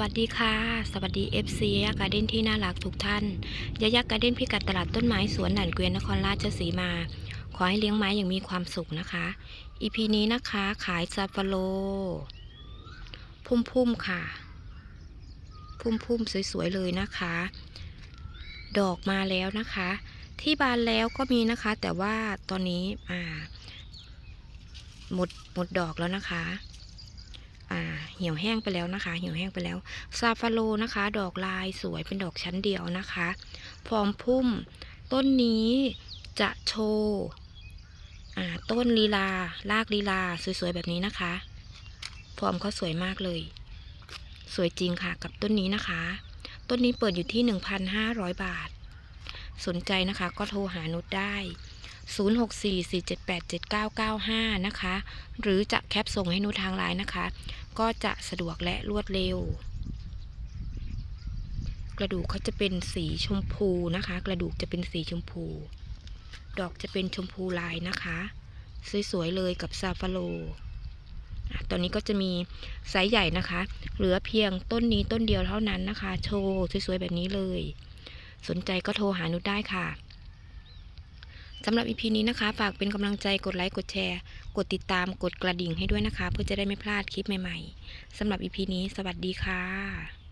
วัสดีค่ะ สวัสดี FC ยาการ์เด้นที่น่ารักทุกท่านยายาการ์เด้นพิกัดตลาดต้นไม้สวนด่านเกวียนนครราชสีมา ขอให้เลี้ยงไม้อย่างมีความสุขนะคะ EP นี้นะคะขายซาฟาโล พุ่มๆค่ะ พุ่มๆสวยๆเลยนะคะ ดอกมาแล้วนะคะ ที่บานแล้วก็มีนะคะ แต่ว่าตอนนี้อ่า หมดหมดดอกแล้วนะคะ เหี่ยวแห้งไปแล้วนะคะ เหี่ยวแห้งไปแล้ว ซาฟาโลนะคะ ดอกลายสวยเป็นดอกชั้นเดียวนะคะพร้อมพุ่ม ต้นนี้จะโชว์ต้นลีลา รากลีลา สวยๆ แบบนี้นะคะฟอร์มเขาสวยมากเลย สวยจริงค่ะกับต้นนี้นะคะ ต้นนี้เปิดอยู่ที่ 1,500 บาท สนใจนะคะก็โทรหานุชได้ 0644787995 นะคะ หรือจะแคปส่งให้นุทางไลน์นะคะ ก็จะสะดวกและรวดเร็ว กระดูกเขาจะเป็นสีชมพูนะคะ กระดูกจะเป็นสีชมพู ดอกจะเป็นชมพูลายนะคะ สวยๆเลยกับซาฟาโลตอนนี้ก็จะมีไซส์ใหญ่นะคะ เหลือเพียงต้นนี้ต้นเดียวเท่านั้นนะคะ โชว์สวยๆแบบนี้เลย สนใจก็โทรหานุชได้ค่ะ สำหรับอีพีนี้นะคะ ฝากเป็นกำลังใจกดไลค์กดแชร์ กดติดตามกดกระดิ่งให้ด้วยนะคะ เพื่อจะได้ไม่พลาดคลิปใหม่ๆสำหรับอีพีนี้ สวัสดีค่ะ